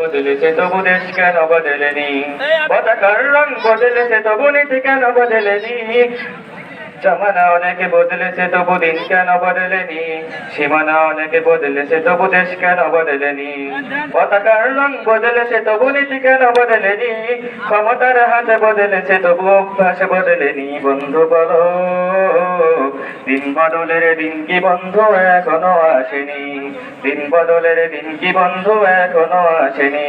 বদলেছে তবু দেশ কেন বদলেনি? পতাকার রং বদলেছে তবু নীতি কেন বদলেনি? জামানা অনেকে বদলেছে তবু দিন কেন বদলেনি? সীমানা অনেকে বদলেছে তবু দেশ কেন বদলেনি? পতাকার রং বদলেছে তবু নীতি কেন বদলেনি? ক্ষমতার হাতে বদলেছে তবু অভ্যাস বদলেনি। বন্ধু বলো, দিন বদলের দিন কি বন্ধু এখনও আসেনি? দিন বদলের দিন কি বন্ধু এখনও আসেনি?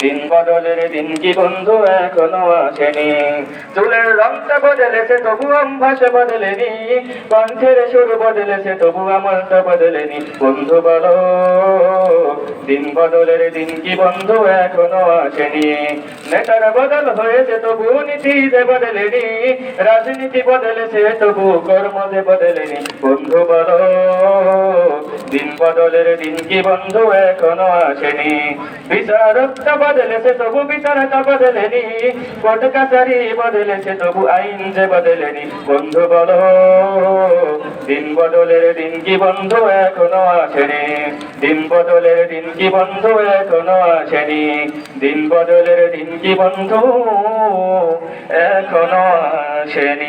দিন বদলের দিন কি বন্ধু এখনও আসেনি? চুলের রংটা বদলেছে তবু অভ্যাস বদলেনি। কণ্ঠের সুর বদলেছে তবু আমলটা বদলেনি। বন্ধু বলো, দিন বদলের দিন কি বন্ধু এখনও আসেনি? নেতার বদল হয়েছে তবু নীতি যে বদলেনি। রাজনীতি বদলেছে তবু কর্ম যে বদলেনি। বন্ধু বলো দিন বদলের দিন কি বন্ধু এখনও আসেনি? বিচারকটা বদলেছে, তবু বিচারটা বদলেনি। কোর্ট কাছারি বদলেছে, তবু আইন যে বদলেনি। বন্ধু বলো দিন বদলের দিন কি বন্ধু এখনও আসেনি? দিন বদলের দিন কি বন্ধু এখনও আসেনি? দিন বদলের দিন কি বন্ধু এখনও আসেনি?